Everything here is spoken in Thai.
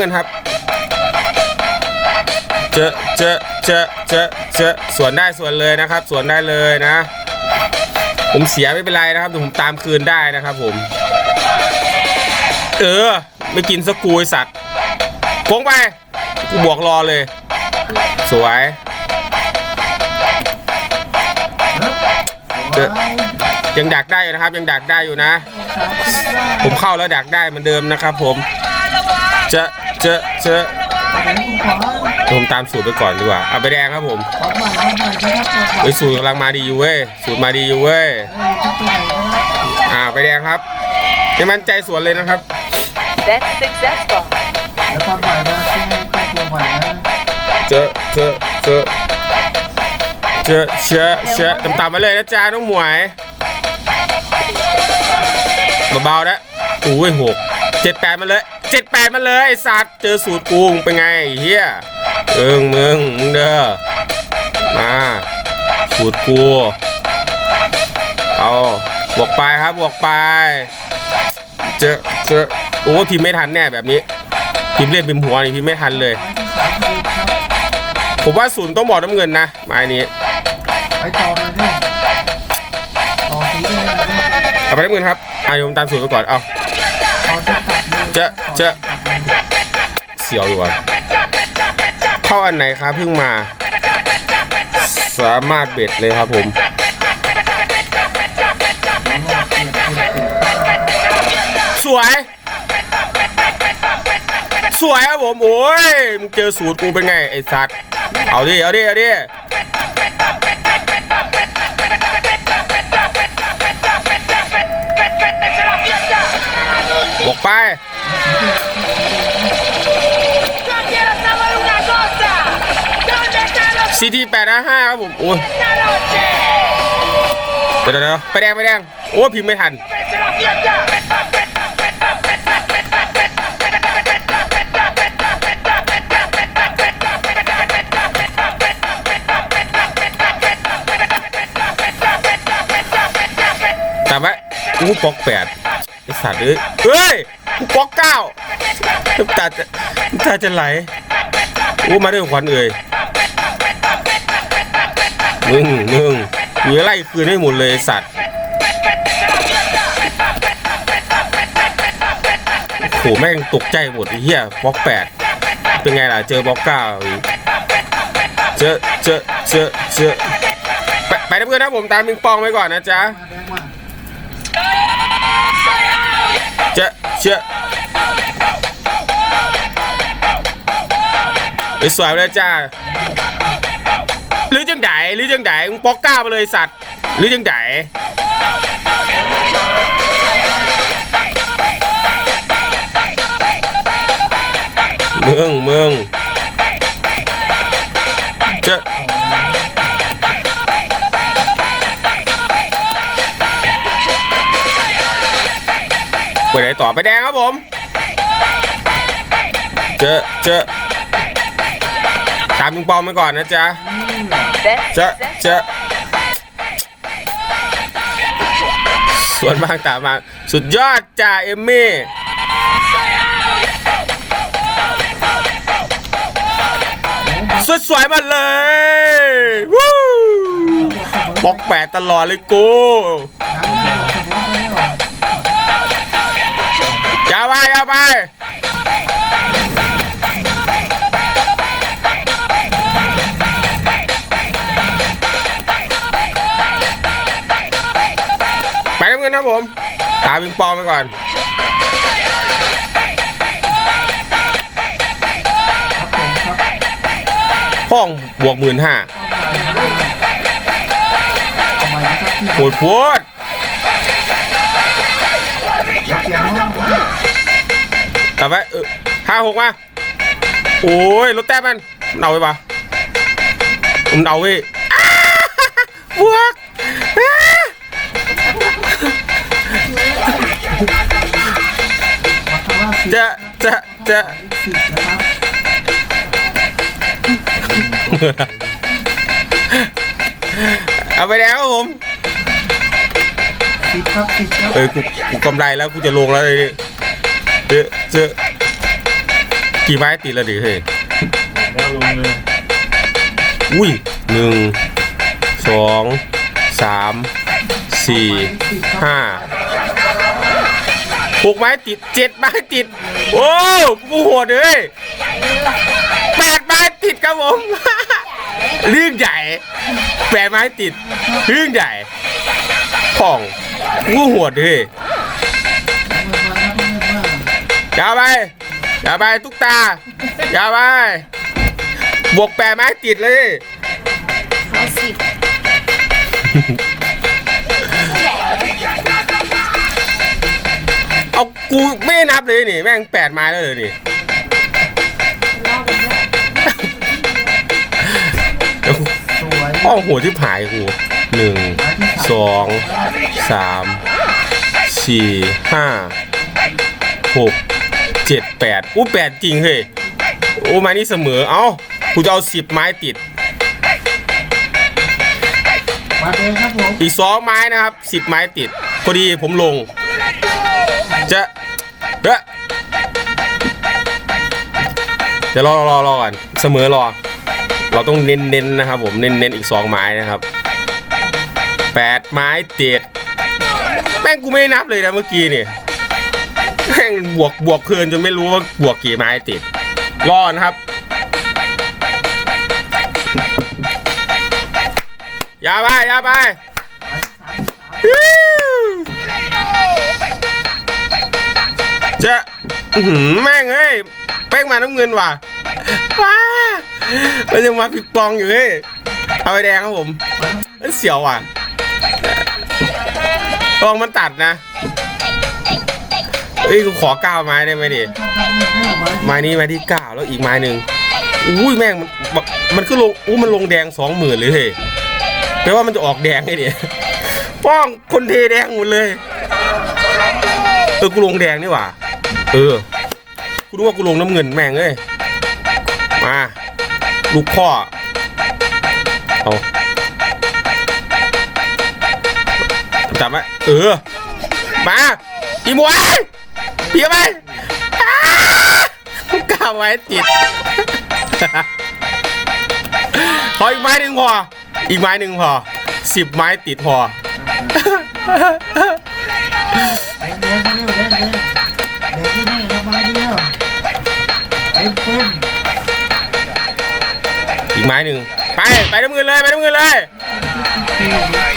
ตามไปน้ำเงินครับ เจอเจอเจอเจอเจอสวนได้สวนเลยนะครับ สวนได้เลยนะ ผมเสียไม่เป็นไรนะครับผมตามคืนได้นะครับ ผม เออ ไม่กินสกูไอสัตว์โค้งไปกูบวกรอเลย สวยเจอยังดักได้อยู่นะครับ ยังดักได้อยู่นะ ผมเข้าแล้วดักได้เหมือนเดิมนะครับ ผมจอ เจอเจอผมตามสูตรไปก่อนดีกว่า เอาไปแดงครับผมเฮ้ยสูตรกำลังมาดีอยู่เว้ย สูตรมาดีอยู่เว้ย อ่าไปแดงครับไม่มั่นใจสวนเลยนะครับ That's successful. แล้วความหมายว่าที่ให้ครอบครัวใหม่นะเจอเจอเจอเจอเชอะเชอะตามๆมาเลยนะจ๊ะน้องหมวยเบาๆนะอุ้ยหกเจ็ดแปดมาเลย เจ็ดแปดมาเลยไอ้สัตว์เจอสูตรกูมึงเป็นไงไอ้เฮียเอิงมึงมึงเด้อมาสูตรกูเอาบวกไปครับบวกไป เจอเจอโอ้พิมพ์ไม่ทันแน่แบบนี้พิมพ์เล่นพิมพ์หัวนี่พิมพ์ไม่ทันเลย ผมว่าศูนย์ต้องบอกน้ำเงินนะไม้นี้ไปต่อมาเนี่ยต่อสีเลยนะเนี่ยเอาไปน้ำเงินครับอาโยมตามศูนย์ไปก่อนเอาต่อจะตัด เลยเจะเจะเสียวอยู่วะเข้าอันไหนครับเพิ่งมา สามารถเบ็ดเลยครับผมสวย สวยครับผมโอ้ยมึงเจอสูตรกูเป็นไงไอ้สัตว์เอาดิเอาดิเอาดิ ซีทีแปดห้าครับผมโอ้ย esta noche? เดี๋ยวเดี๋ยวไปแดงไปแดงโอ้พิมพ์ไม่ทัน ¡Vete la fiesta! ตามไว้กูปอกแปดไอสัตว์เอ้ยเฮ้ยกูปอกเก้าน้ำตาจะน้ำตาจะไหลกูมาด้วยขวัญเอ่ย มึงมึงมึงไล่คืนให้หมดเลยสัตว์โอ้โหแม่งตกใจหมดไอ้เหี้ยบล็อกแปดเป็นไงล่ะ เจอบล็อกเก้าอีกเจอเจอเจอเจอไปไปนะเพื่อนนะผมตามมิงปองไว้ก่อนนะจ๊ะเจ๊ะเจ๊ะไปสวยเลยจ้า หรือจังไดหรือจังไดมึงปอกก้ามาเลยสัตว์ หรือจังไดมึงมึงเจ๊ะไปไหนต่อไปแดงครับผม เจอเจอตามมิงปองไปก่อนนะจ๊ะ จอ successful. เจอส่วนมากตามมาสุดยอดจ่าเอมมี่สวยๆมาเลยวู้บล็อกแปดตลอดเลยกูอย่าไปอย่าไป ไปน้ำเงินนะผมตามปิงปองไปก่อนห้องบวกหมื่นห้าเอาใหม่นะครับที่โหดโพดกลับไปห้าหกมา โอ้ยรถแต้มมันเอาไปปะผมเอาไปบวก จะจะจะสิบนะครับเอาไปแล้วครับผมสิบครับสิบครับเอ้ยกูกูกำไรแล้วกูจะลงแล้วเลยเจอเจอกี่ไม้ติดแล้วดิเฮ้ยแล้วลงเลยอุ้ยหนึ่งสองสามสี่ห้า หกไม้ติดเจ็ดไม้ติด โอ้กูโหดเลยแปดไม้ติดครับผมเรื่องใหญ่แปดไม้ติดเรื่องใหญ่ของกูโหดเลยอย่าไปอย่าไปตุ๊กตาอย่าไปบวกแปดไม้ติดเลยสิบ เอากูไม่นับเลยนี่แม่งแปดไม้แล้วเลยนี่รอบเป็นรอบสวยห้องหัวที่ผายกูหนึ่งสองสามสี่ห้าหกเจ็ดแปดอู้แปดจริงเฮ้ยโอ้ไม้นี่เสมอเอ้ากูจะเอาสิบไม้ติดมาเลยครับผมอีกสองไม้นะครับสิบไม้ติดพอดีผมลง จะ เด้อเดี๋ยวรอรอรอก่อนเสมอรอ เราต้องเน้นเน้นนะครับผมเน้นเน้นอีกสองไม้นะครับแปดไม้ติดแม่งกูไม่ได้นับเลยนะเมื่อกี้นี่แม่งบวกบวกเพลินจนไม่รู้ว่าบวกกี่ไม้ติดรอนะครับ อย่าไปอย่าไป อื้อหือแม่งเอ้ยแป้งมาน้ำเงินว่ะว้ามันยังมาปิดปองอยู่เฮ้ยเอาไปแดงครับผมเอ้ยเสียวว่ะลองมันตัดนะเอ้ยกูขอก้าวไม้ได้ไหมดิไม้นี้ไม้ที่เก้าแล้วอีกไม้หนึ่งอุ้ยแม่งมันมันก็ลงอู้มันลงแดงสองหมื่นเลยเฮ้ยแปลว่ามันจะออกแดงไงเนี่ยป้องคนเทแดงหมดเลยเออกูลงแดงนี่หว่า เออ กูรู้ว่ากูลงน้ำเงินแม่งเอ้ยมา ลูกพ่อ เอาจับไหมเออ มา อีมวยเพียบไปอ้ากล้าไว้ติดขออีกไม้หนึ่งพอ อีกไม้หนึ่งพอสิบไม้ติดพอ เต็มเต็มอีกไม้หนึ่งไป ไปน้ำเงินเลย ไปน้ำเงินเลย